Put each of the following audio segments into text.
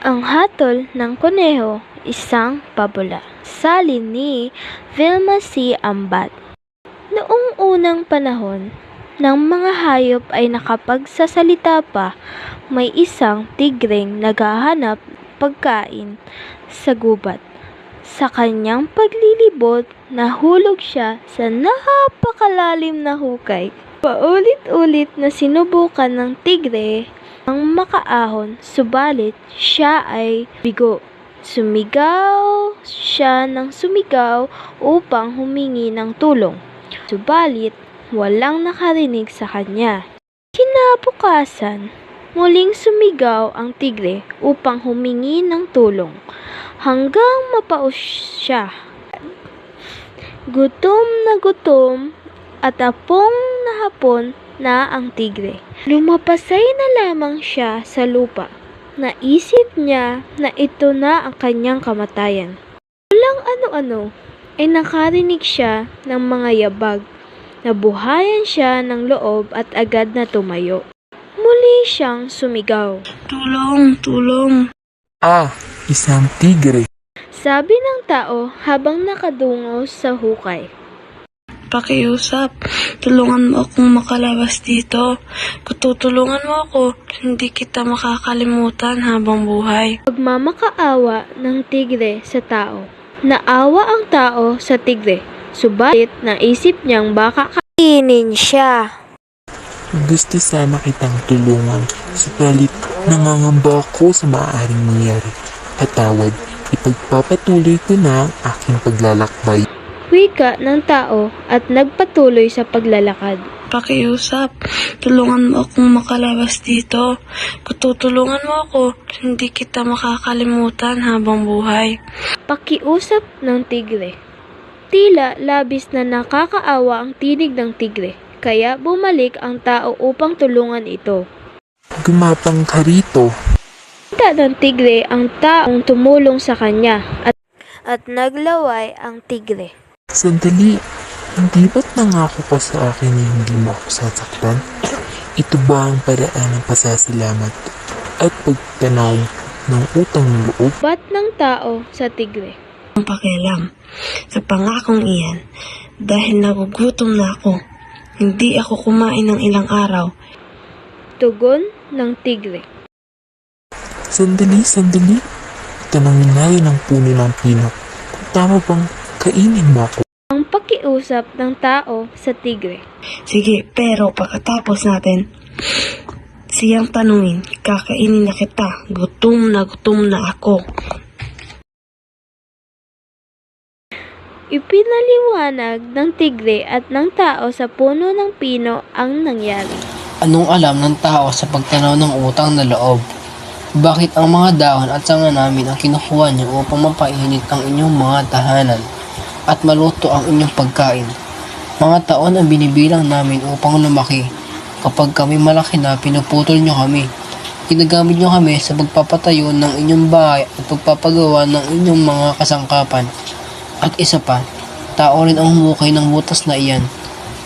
Ang hatol ng kuneho, isang pabula. Salin ni Vilma C. Ambat. Noong unang panahon, ng mga hayop ay nakapagsasalita pa, may isang tigreng naghahanap pagkain sa gubat. Sa kanyang paglilibot, nahulog siya sa napakalalim na hukay. Paulit-ulit na sinubukan ng tigre ang makaahon, subalit siya ay bigo. Sumigaw siya ng sumigaw upang humingi ng tulong. Subalit, walang nakarinig sa kanya. Kinabukasan, muling sumigaw ang tigre upang humingi ng tulong hanggang mapaus siya. Gutom na gutom at apong nahapon na ang tigre. Lumapasay na lamang siya sa lupa. Naisip niya na ito na ang kanyang kamatayan. Walang ano-ano ay nakarinig siya ng mga yabag. Nabuhayan siya ng loob at agad na tumayo. Muli siyang sumigaw. Tulong, tulong. Ah, isang tigre. Sabi ng tao habang nakadungo sa hukay. Pakiusap. Tulungan mo akong makalabas dito. Kung tutulungan mo ako, hindi kita makakalimutan habang buhay. Pagmamakaawa ng tigre sa tao. Naawa ang tao sa tigre, subalit naisip niyang baka kainin siya. Gusto sana kitang tulungan, subalit nangangamba ako sa maaaring mangyari. Patawad, ipagpapatuloy ko na ang aking paglalakbay. Wika ng tao at nagpatuloy sa paglalakad. Pakiusap. Tulungan mo akong makalabas dito. Kung tutulungan mo ako, hindi kita makakalimutan habang buhay. Pakiusap ng tigre. Tila labis na nakakaawa ang tinig ng tigre, kaya bumalik ang tao upang tulungan ito. Gumapang ka rito. Kita ng tigre ang taong tumulong sa kanya at, at naglaway ang tigre. Sandali, hindi ba't nangako ka sa akin na hindi mo ako sasaktan? Ito ba ang paraan ng pasasalamat at pagtanaw ng utang ng loob? Bat ng tao sa tigre. Ang pakialam sa pangakong iyan dahil nagugutom na ako. Hindi ako kumain ng ilang araw. Tugon ng tigre. Sandali, sandali. Tanongin natin ang puno ng pino. Kung tama bang kainin mo ako? Ang pakiusap ng tao sa tigre. Sige, pero pagkatapos natin, siyang tanungin, kakainin na kita. Gutom na gutom na ako. Ipinaliwanag ng tigre at ng tao sa puno ng pino ang nangyari. Anong alam ng tao sa pagtanaw ng utang na loob? Bakit ang mga dahon at sanga namin ang kinukuha niyo upang mapainit ang inyong mga tahanan at maluto ang inyong pagkain? Mga taon ang binibilang namin upang lumaki. Kapag kami malaki na, pinuputol niyo kami. Ginagamit niyo kami sa pagpapatayo ng inyong bahay at pagpapagawa ng inyong mga kasangkapan. At isa pa, tao rin ang humukay ng butas na iyan.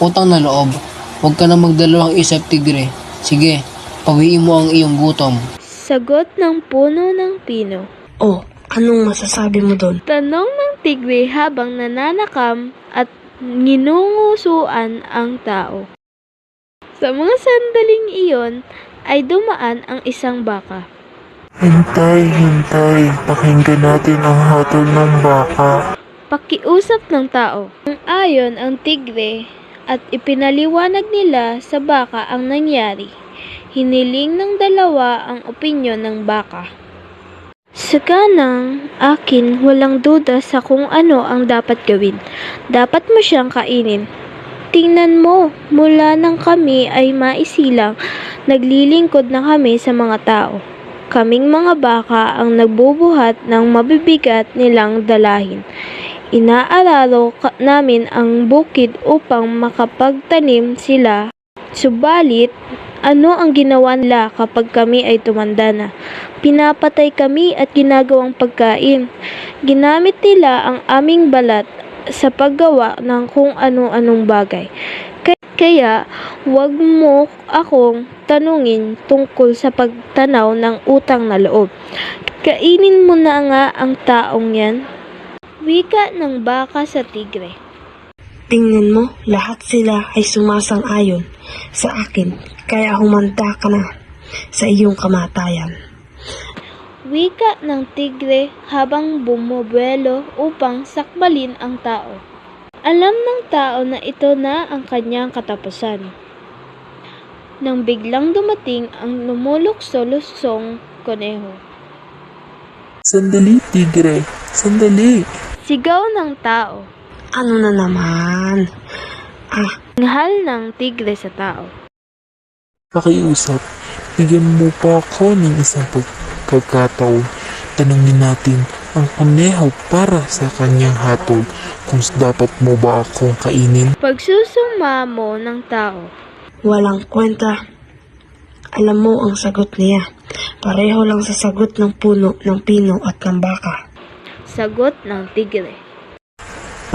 Utang na loob, huwag ka na magdalawang isip tigre. Sige, pawiin mo ang iyong gutom. Sagot ng puno ng pino. Oh, anong masasabi mo doon? Tanong ng tigre habang nananakam at nginungusuan ang tao. Sa mga sandaling iyon ay dumaan ang isang baka. Hintay, hintay. Pakinggan natin ang hatol ng baka. Pakiusap ng tao. Ang ayon ang tigre at ipinaliwanag nila sa baka ang nangyari. Hiniling ng dalawa ang opinyon ng baka. Sa kanang akin walang duda sa kung ano ang dapat gawin. Dapat mo siyang kainin. Tingnan mo, mula nang kami ay maisilang, naglilingkod na kami sa mga tao. Kaming mga baka ang nagbubuhat ng mabibigat nilang dalahin. Inaararo namin ang bukid upang makapagtanim sila. Subalit, ano ang ginawa nila kapag kami ay tumanda na? Pinapatay kami at ginagawang pagkain. Ginamit nila ang aming balat sa paggawa ng kung ano-anong bagay. Kaya huwag mo akong tanungin tungkol sa pagtanaw ng utang na loob. Kainin mo na nga ang taong yan. Wika ng baka sa tigre. Tingnan mo, lahat sila ay sumasang-ayon sa akin, kaya humanda ka na sa iyong kamatayan. Wika ng tigre habang bumubuelo upang sakbalin ang tao. Alam ng tao na ito na ang kanyang katapusan. Nang biglang dumating ang lumulukso-lusong koneho. Sandali, tigre. Sandali. Sigaw ng tao. Ano na naman? Ah, Tinghal ng tigre sa tao. Pakiusap, bigyan mo pa ako ng isang pagkakataon. Tanungin natin ang kuneho para sa kanyang hatol kung dapat mo ba akong kainin. Pagsusumamo ng tao. walang kwenta. Alam mo ang sagot niya. Pareho lang sa sagot ng puno, ng pino at ng baka. Sagot ng tigre.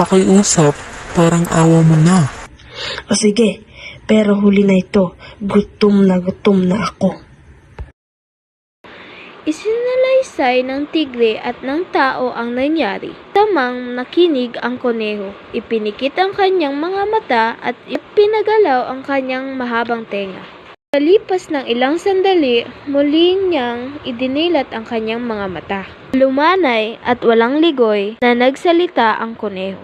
Pakiusap, parang awa mo na. O sige, pero huli na ito. Gutom na gutom na ako. Isinalaysay ng tigre at ng tao ang nangyari. Tamang nakinig ang koneho. Ipinikit ang kanyang mga mata at ipinagalaw ang kanyang mahabang tenga. Kalipas ng ilang sandali, muling niyang idinilat ang kanyang mga mata. Lumanay at walang ligoy na nagsalita ang koneho.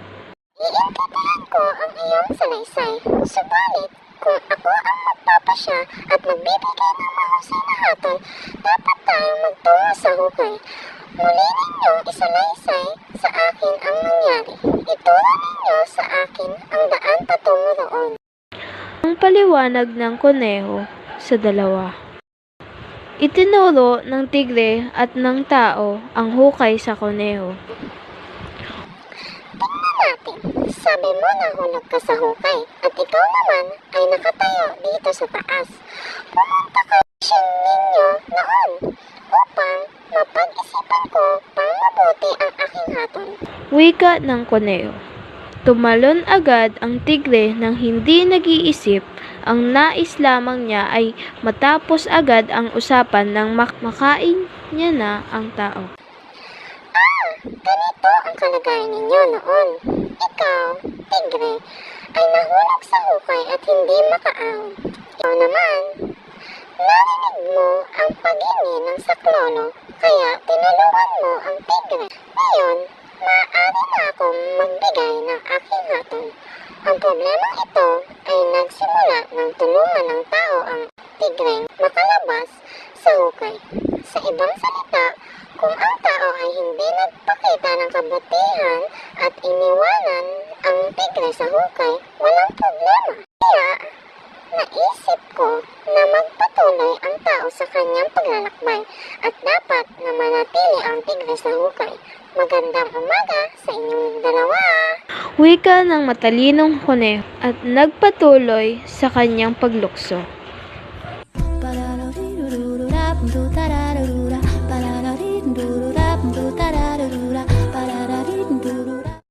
Iintindihan ko ang iyong salaysay. Subalit, kung ako ang magpapasya at magbibigay ng mahusay na hatol, dapat tayong magtungo sa hukay. Muli ninyong isalaysay sa akin ang nangyari. Ituro ninyo sa akin ang daan patungo roon. Ang paliwanag ng koneho sa dalawa. Itinuro ng tigre at ng tao ang hukay sa koneho. Tingnan natin. Sabi mo nahulog ka sa hukay at ikaw naman ay nakatayo dito sa taas. Pumunta ka sa ninyo noon upang mapag-isipan ko pang mabuti ang aking hatol. Wika ng koneho. Tumalon agad ang tigre nang hindi nag-iisip. Ang nais lamang niya ay matapos agad ang usapan nang mak- makain niya na ang tao. Ah, ganito ang kalagayan ninyo noon. Ikaw, tigre, ay nahulog sa hukay at hindi makaahon. Ikaw naman, narinig mo ang pagingi ng saklolo, kaya tinulungan mo ang tigre. Ngayon, maaari na akong magbigay ng aking hatol. Ang problema ito ay nagsimula ng tulungan ng tao ang tigre makalabas sa hukay. Sa ibang salita, kung ang tao ay hindi nagpakita ng kabutihan at iniwanan ang tigre sa hukay, walang problema. Kaya, naisip ko na magpatuloy ang tao sa kanyang paglalakbay at dapat na manatili ang tigre sa hukay. Magandang umaga sa inyong dalawa. Wika ng matalinong koneho at nagpatuloy sa kanyang paglukso.